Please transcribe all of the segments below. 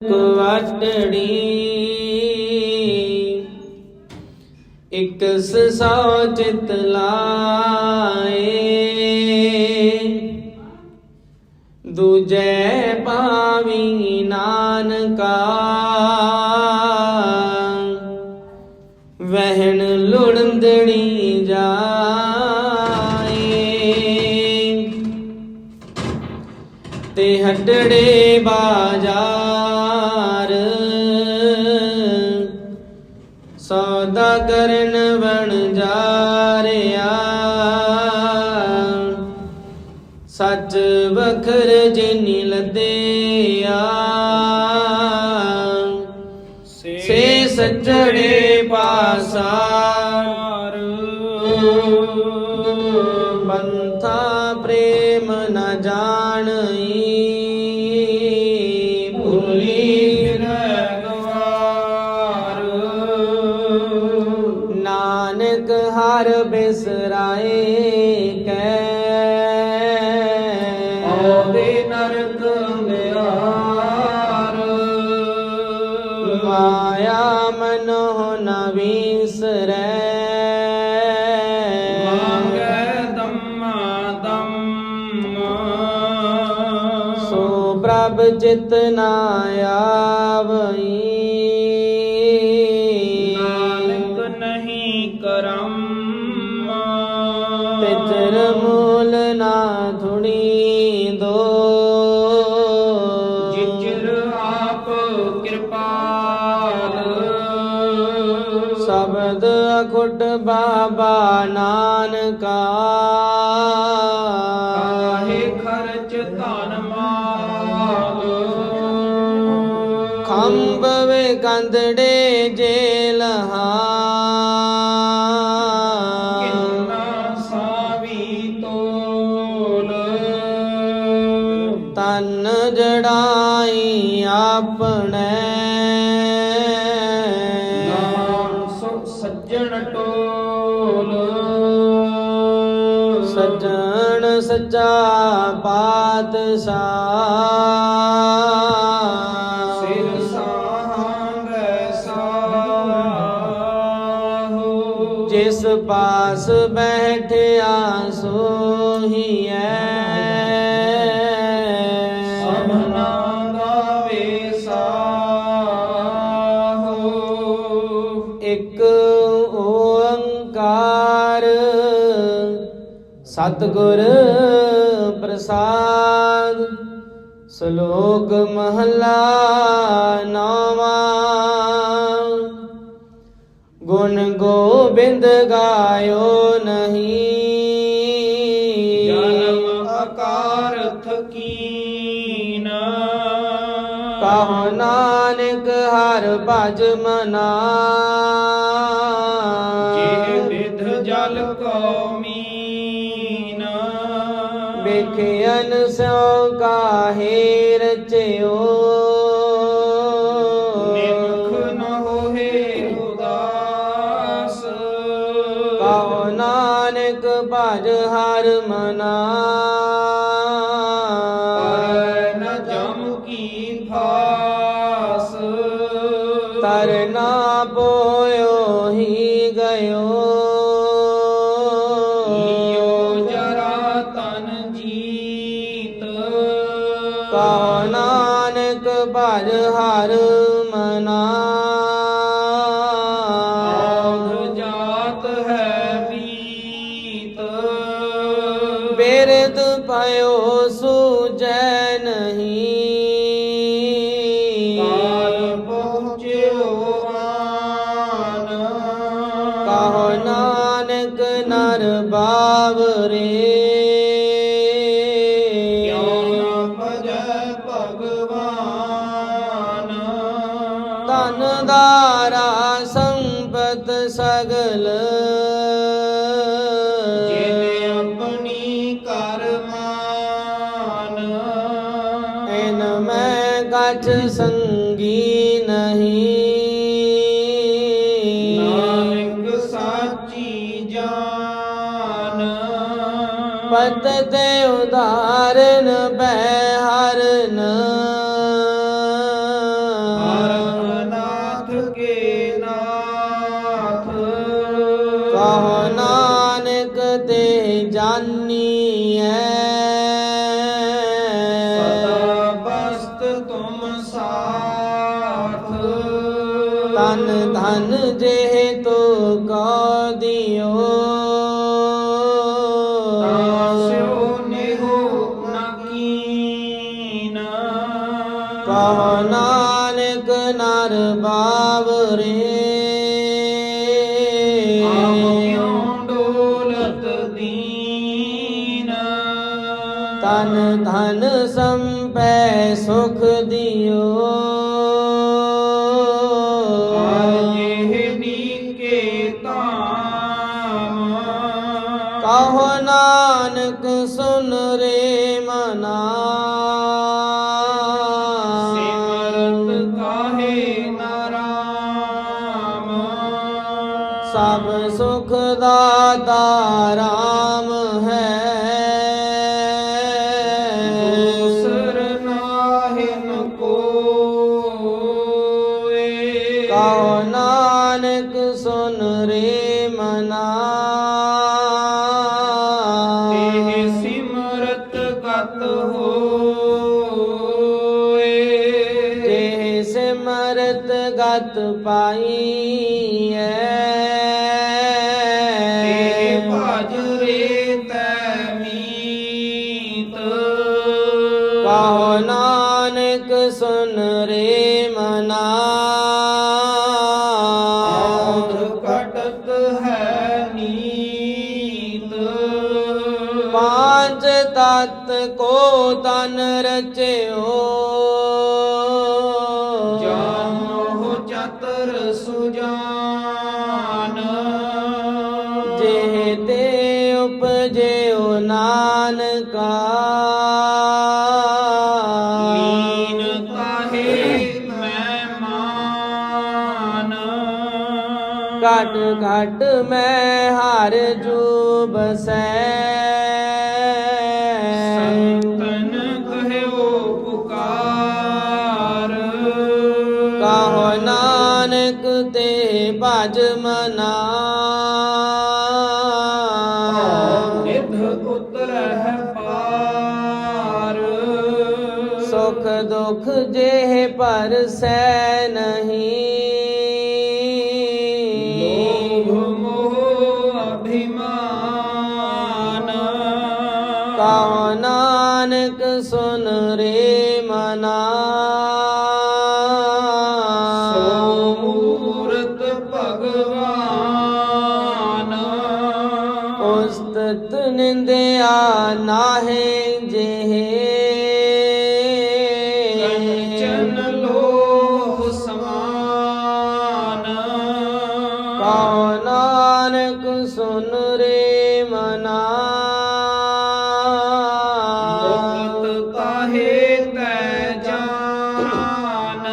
ਕੁਵਟੜੀ ਇਕ ਸੌ ਚਿਤ ਲਾਏ ਦੂਜੇ ਪਾਵੀ ਨਾਨਕਾ ਵਹਿਣ ਲੁੜੰਦਣੀ ਜਾਏ ਤੇ ਹਟੜੇ ਸੌਦਾ ਬਣ ਜਾ ਰਿਆ ਸੱਚ ਵਖਰ ਜਿਨੀ ਲੱਦਿਆ। ਸੇ ਸੱਚੜੇ ਪਾਸਾਰ ਥੁਣੀ ਦੋ ਜਿਚਰ ਆਪ ਕਿਰਪਾਲ। ਸ਼ਬਦ ਅਖੁੱਟ ਬਾਬਾ ਨਾਨਕਾ। ਪਾਤਸ਼ਾਹ। ਸਿਰ ਸਾਹੋ। ਜਿਸ ਪਾਸ ਬੈਠਿਆ ਸੋਹੀਐ। ਸਭਨਾ ਗਾਵੇ ਸਾਹੋ। ਇੱਕ ਓੰਕਾਰ। ਸਤਿਗੁਰ ਪ੍ਰਸਾਦ ਸ਼ਲੋਕ ਮਹਲਾ ਨੌਵਾਂ। ਗੁਣ ਗੋਬਿੰਦ ਗਾਇਓ ਨਹੀਂ। ਜਨਮ ਅਕਾਰਥ ਕੀਨ ਕਹੋ ਨਾਨਕ ਹਰ ਭਜ ਮਨਾ। ਜੇ ਵਿਧ ਜਲ ਕੋ ਵੇਖਿਆਨ ਸੋ ਕਾਹੇ ਰਚਿਓ। ਨਿਮਖ ਨ ਹੋਏ ਉਦਾਸ। ਕਹੋ ਨਾਨਕ ਭਜ ਹਰ ਮਨਾ। ਸੂਜੈ ਨਹੀਂ। ਆਹੋ ਨਾਨਕ ਸੁਨ ਰੇ ਮਨਾ। ਸਿਮਰਤ ਸਭ ਸੁਖ ਦਾਤਾ ਕਹੋ ਨਾਨਕ ਸੁਨ ਰੇ ਨਾਨਕ ਤੇ ਭਜ ਮਨਾ। ਨਿਧ ਸੁਖ ਦੁਖ ਜੇ ਪਰਸੈ। ਮਨਾ ਮੁਕਤ ਕਾਹੇ ਤੈ ਜਾਨ।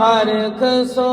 ਹਰ ਖਸੋ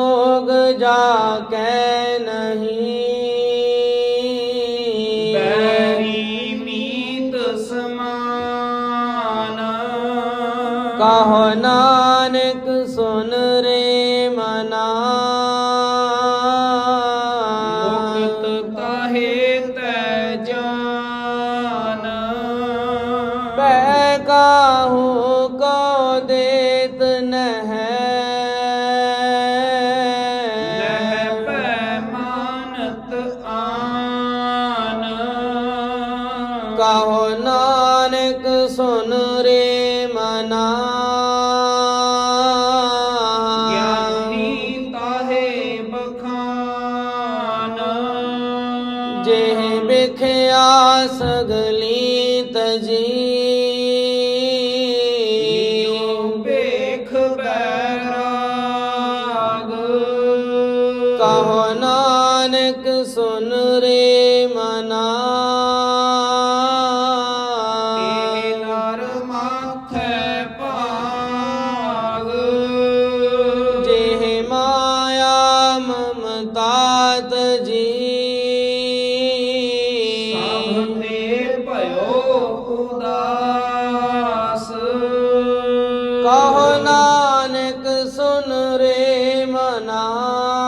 জানা 啊。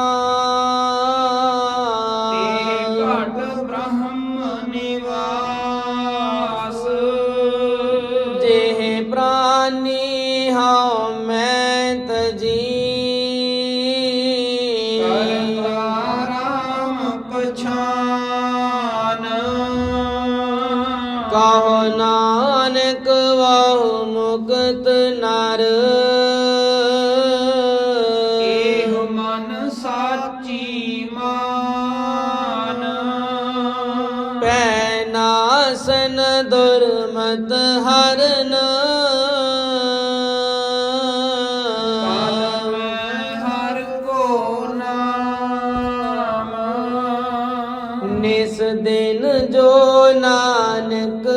ਜੋ ਨਾਨਕ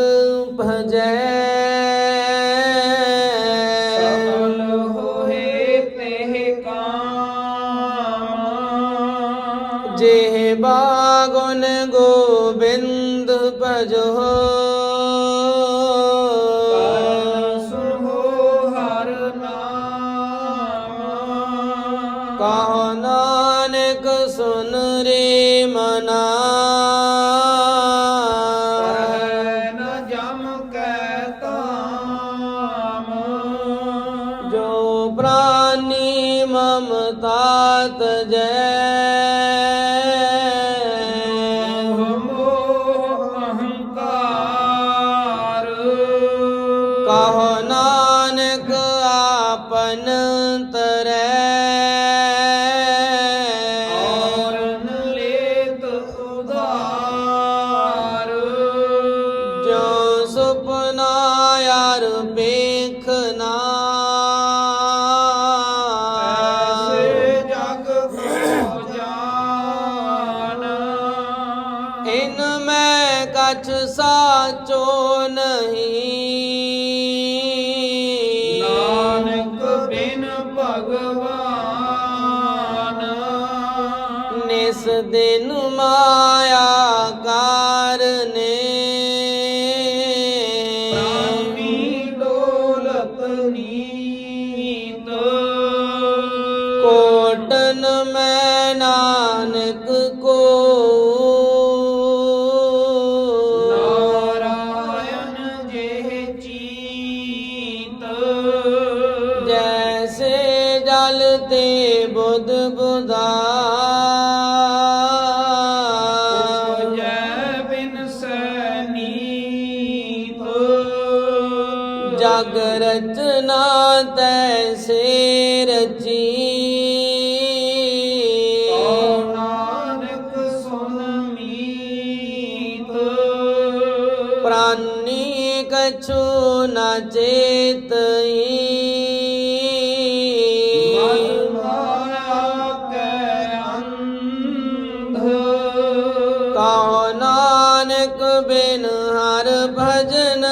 ਭਜੈ। अनंत ਨਾਨਕ ਕੋ ਬੇਨ ਹਰ ਭਜਨ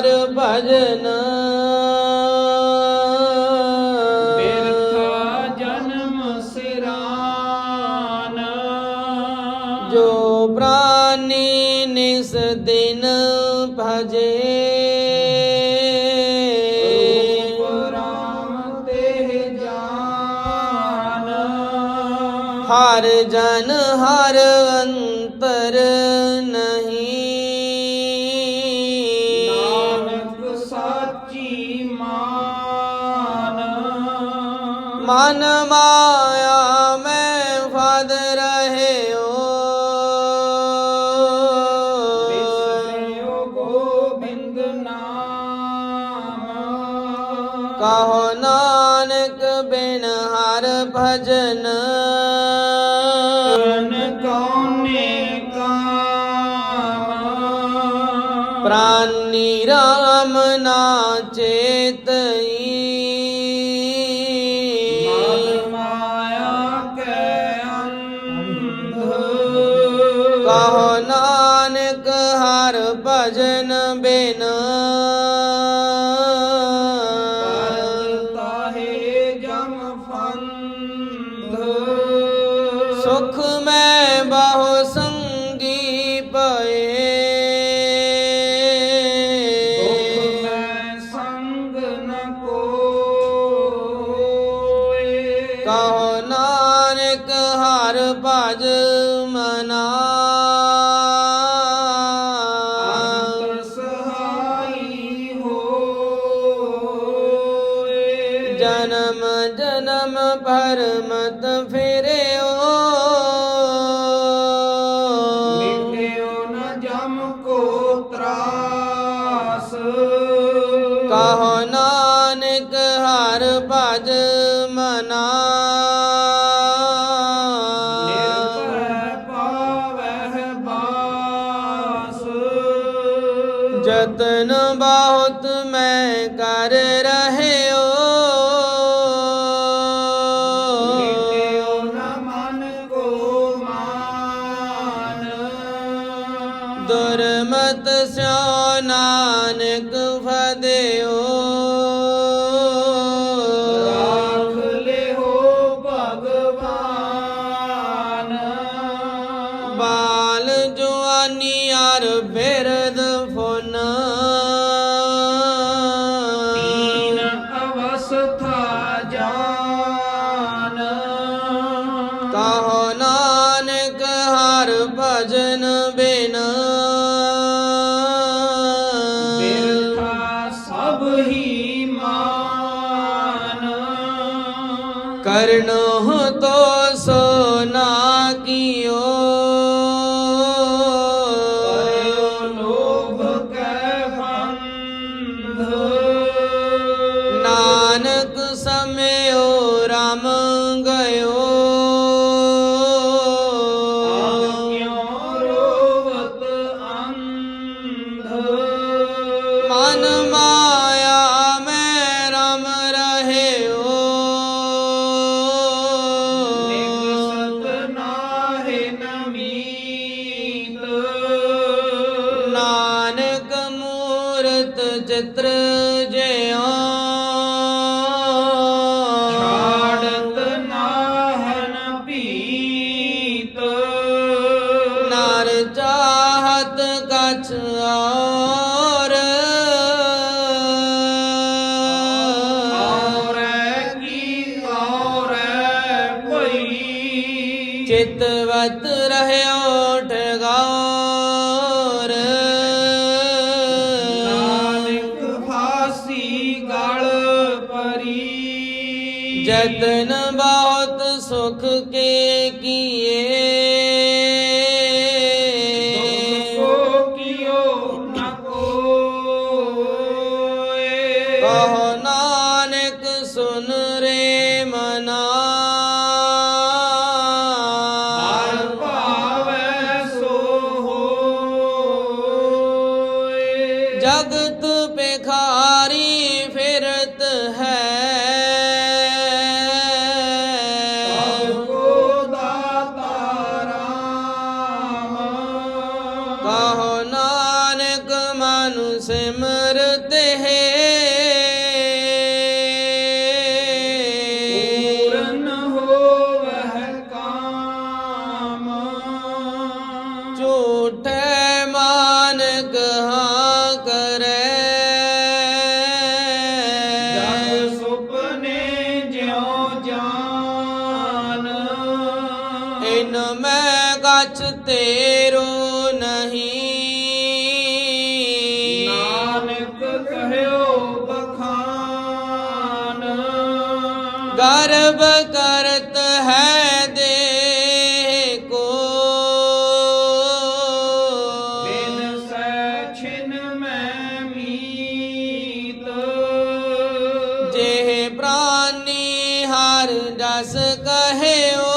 ਹਰ ਭਜਨ ਬਿਨ ਹਰ ਭਜਨ ਮਨਾ ਨਾਨਕ Mama. ਜਤਨ ਬਹੁਤ ਸੁਖ ਕੇ ਕੀਏ। ਜਸ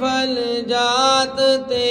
ਫਲ ਜਾਤ ਤੇ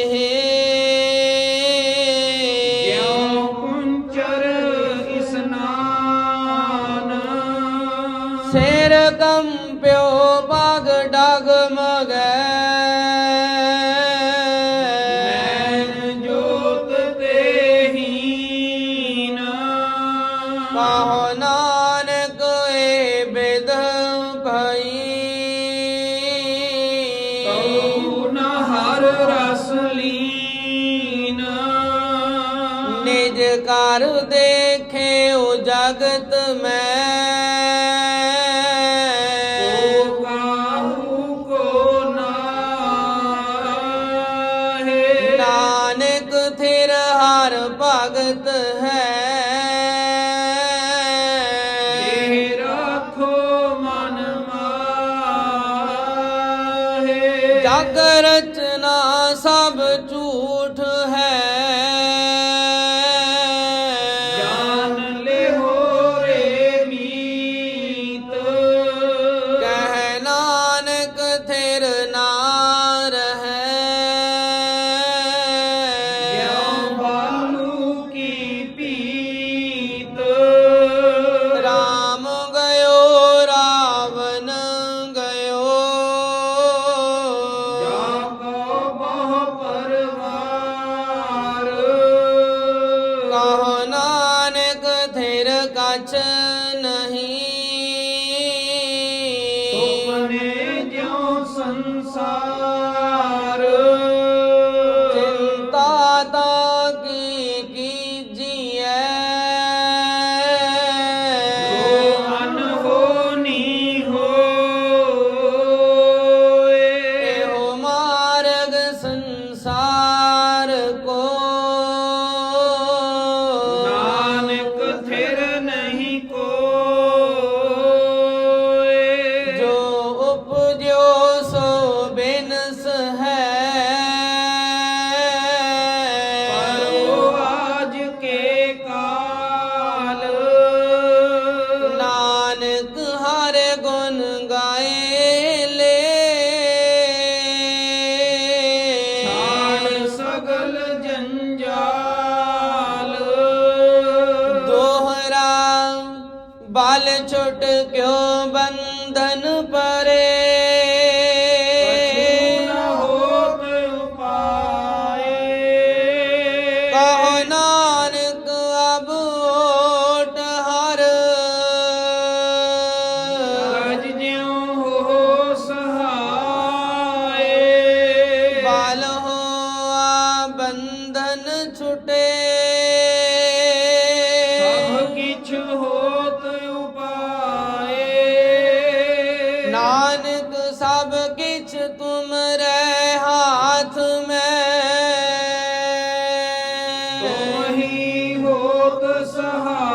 ਹੈ। ਜਾਣੇ ਜਿਉ ਸੰਸਾਰ। ਕੋਟ ਕਿਉ सहा